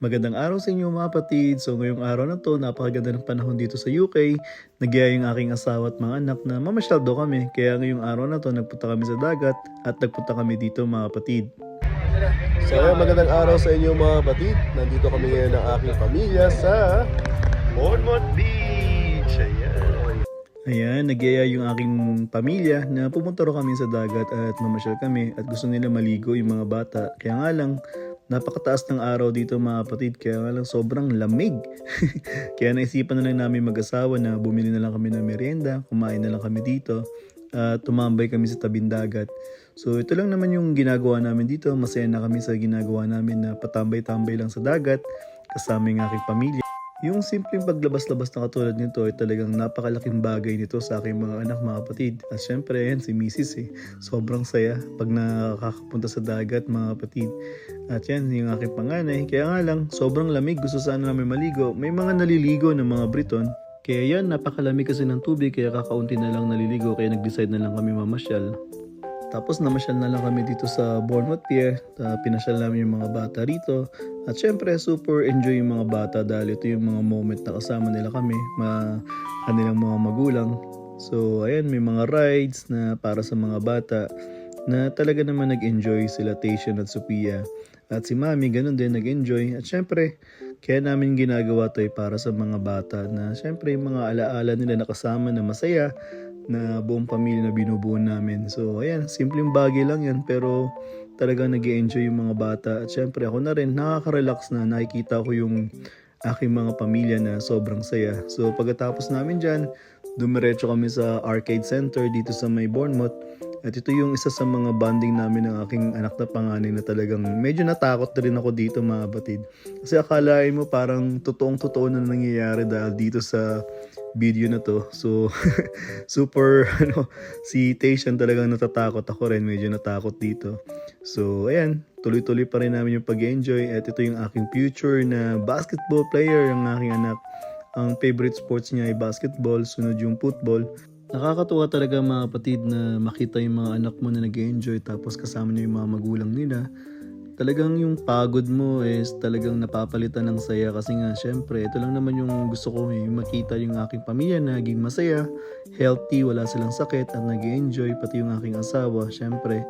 Magandang araw sa inyo mga kapatid. So ngayong araw na to, napakaganda ng panahon dito sa UK. Nagyaya yung aking asawa at mga anak na mamasyal daw kami. Kaya ngayong araw na to, nagpunta kami sa dagat at nagpunta kami dito mga kapatid. So magandang araw sa inyo mga kapatid. Nandito kami ngayon ng aking pamilya sa Bournemouth Beach. Ayan. Ayan, nagyaya yung aking pamilya na pupunta raw kami sa dagat at mamasyal kami at gusto nila maligo yung mga bata. Kaya nga lang, napakataas ng araw dito mga kapatid, kaya nga lang sobrang lamig. kaya naisipan na lang namin mag-asawa na bumili na lang kami ng merienda, kumain na lang kami dito at tumambay kami sa tabing dagat. So ito lang naman yung ginagawa namin dito, masaya na kami sa ginagawa namin na patambay-tambay lang sa dagat kasama yung aking pamilya. Yung simpleng paglabas-labas na katulad nito ay talagang napakalaking bagay nito sa aking mga anak, mga kapatid. At syempre, yan si Mrs. eh. Sobrang saya pag nakakapunta sa dagat, mga kapatid. At yan, yung aking panganay. Kaya nga lang, sobrang lamig. Gusto sana namin maligo. May mga naliligo ng mga Briton. Kaya yan, napakalamig kasi ng tubig. Kaya kakaunti na lang naliligo. Kaya nag-decide na lang kami mamasyal. Tapos namasyal na lang kami dito sa Bournemouth Pier. Uh, pinasyal namin yung mga bata rito. At syempre, super enjoy yung mga bata dahil ito yung mga moment na kasama nila kami, mga kanilang mga magulang. So, ayan, may mga rides na para sa mga bata na talaga naman nag-enjoy sila Tation at Sophia. At si Mami, ganun din nag-enjoy. At syempre, kaya namin ginagawa to ay para sa mga bata na syempre yung mga alaala nila nakasama na masaya na buong pamilya na binubuo namin. So, ayan, simpleng bagay lang yan pero talagang nag enjoy yung mga bata. At syempre ako na rin, nakaka-relax na nakikita ko yung aking mga pamilya na sobrang saya. So, pagkatapos namin dyan, dumiretso kami sa arcade center dito sa may Bournemouth. At ito yung isa sa mga bonding namin ng aking anak na panganay na talagang medyo natakot na rin ako dito mga batid. Kasi akalain mo parang totoong totoo na nangyayari dahil dito sa video na to. So, super, ano, si Tation talagang natatakot ako rin. Medyo natakot dito. So, ayan, tuloy-tuloy pa rin namin yung pag-enjoy. At ito yung aking future na basketball player, ang aking anak. Ang favorite sports niya ay basketball, sunod yung football. Nakakatuwa talaga mga kapatid na makita yung mga anak mo na nag enjoy tapos kasama niyo yung mga magulang nila. Talagang yung pagod mo is talagang napapalitan ng saya kasi nga syempre ito lang naman yung gusto ko eh, makita yung aking pamilya na naging masaya, healthy, wala silang sakit at nag enjoy pati yung aking asawa syempre.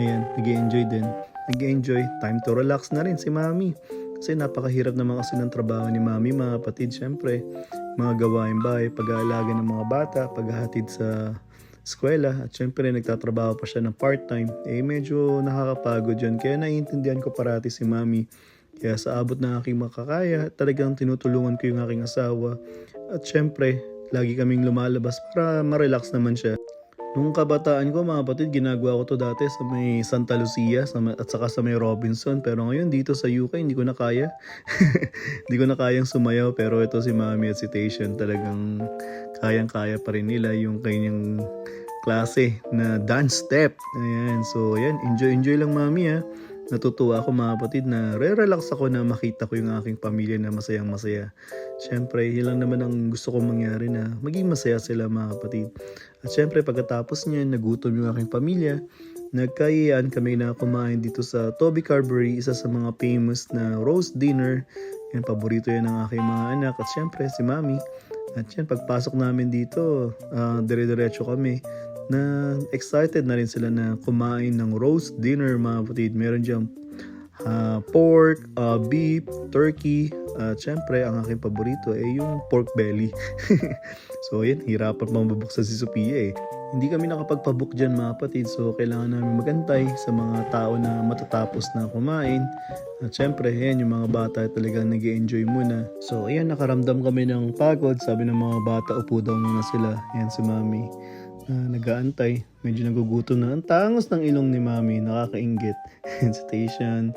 Ayan, nag enjoy din. Nag enjoy time to relax na rin si mami. Kasi napakahirap naman kasi ng trabaho ni mami mga kapatid syempre mga gawain bahay, pag-aalaga ng mga bata, paghahatid sa eskwela at syempre nagtatrabaho pa siya ng part-time, eh medyo nakakapagod yun. Kaya naiintindihan ko parati si mami. Kaya sa abot ng aking makakaya, talagang tinutulungan ko yung aking asawa. At syempre, lagi kaming lumalabas para ma-relax naman siya. Nung kabataan ko mga kapatid, ginagawa ko to dati sa may Santa Lucia sa at saka sa may Robinson. Pero ngayon dito sa UK, hindi ko na kaya. hindi ko na kayang sumayaw. Pero ito si Mami at si Tation talagang kayang-kaya pa rin nila yung kanyang klase na dance step. Ayan. So, ayan. Enjoy-enjoy lang Mami ha. Natutuwa ako mga kapatid na re-relax ako na makita ko yung aking pamilya na masayang masaya. Siyempre, yun lang naman ang gusto kong mangyari na maging masaya sila mga kapatid. At siyempre, pagkatapos niyan, nagutom yung aking pamilya. Nagkayaan kami na kumain dito sa Toby Carberry, isa sa mga famous na roast dinner. Yan, paborito yan ng aking mga anak. At siyempre, si Mami. At yan, pagpasok namin dito, uh, dire-diretso kami na excited na rin sila na kumain ng roast dinner mga kapatid. Meron diyang uh, pork, uh, beef, turkey, at syempre ang aking paborito ay yung pork belly. so yan, hirapan pang mabuksan si Sophia eh. Hindi kami nakapagpabook dyan mga kapatid so kailangan namin magantay sa mga tao na matatapos na kumain. At syempre, yan, yung mga bata talagang nag enjoy muna. So ayan, nakaramdam kami ng pagod. Sabi ng mga bata, upo daw muna sila. Yan si mami uh, nag-aantay. Medyo nagugutom na. Ang tangos ng ilong ni Mami, nakakaingit. Station,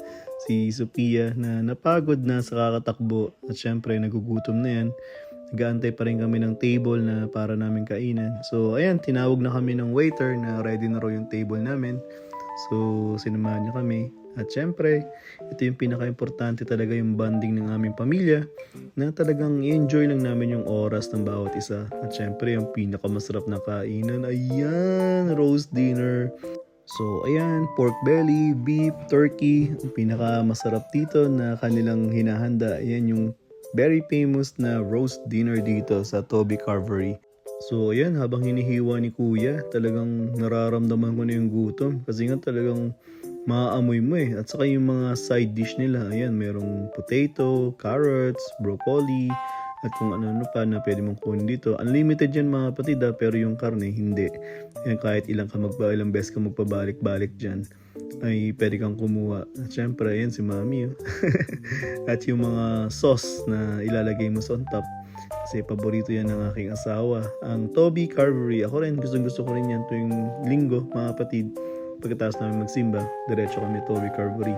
si Sophia na napagod na sa kakatakbo. At syempre, nagugutom na yan. Nag-aantay pa rin kami ng table na para namin kainan. So, ayan, tinawag na kami ng waiter na ready na raw yung table namin. So, sinamahan niya kami. At syempre, ito yung pinaka-importante talaga yung bonding ng aming pamilya na talagang i-enjoy lang namin yung oras ng bawat isa. At syempre, yung pinaka-masarap na kainan, ayan, roast dinner. So, ayan, pork belly, beef, turkey. Ang pinaka-masarap dito na kanilang hinahanda, ayan yung very famous na roast dinner dito sa Toby Carvery. So, ayan, habang hinihiwa ni Kuya, talagang nararamdaman ko na yung gutom. Kasi nga talagang maaamoy mo eh. At saka yung mga side dish nila, ayan, merong potato, carrots, broccoli, at kung ano-ano pa na pwede mong kunin dito. Unlimited yan mga kapatid ah, pero yung karne hindi. Yan kahit ilang ka magpa, ilang beses ka magpabalik-balik dyan ay pwede kang kumuha. At syempre, ayan si mami. Oh. At yung mga sauce na ilalagay mo sa on top. Kasi paborito yan ng aking asawa. Ang Toby Carvery. Ako rin, gustong gusto ko rin yan tuwing linggo, mga kapatid. Pagkatapos namin magsimba, diretso kami Toby Carvery.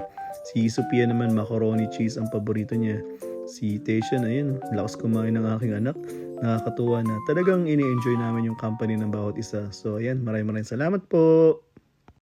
Si Sophia naman, macaroni cheese ang paborito niya. Si Tasha, ayun, lakas kumain ng aking anak. Nakakatuwa na talagang ini-enjoy namin yung company ng bawat isa. So, ayan, maraming maraming salamat po.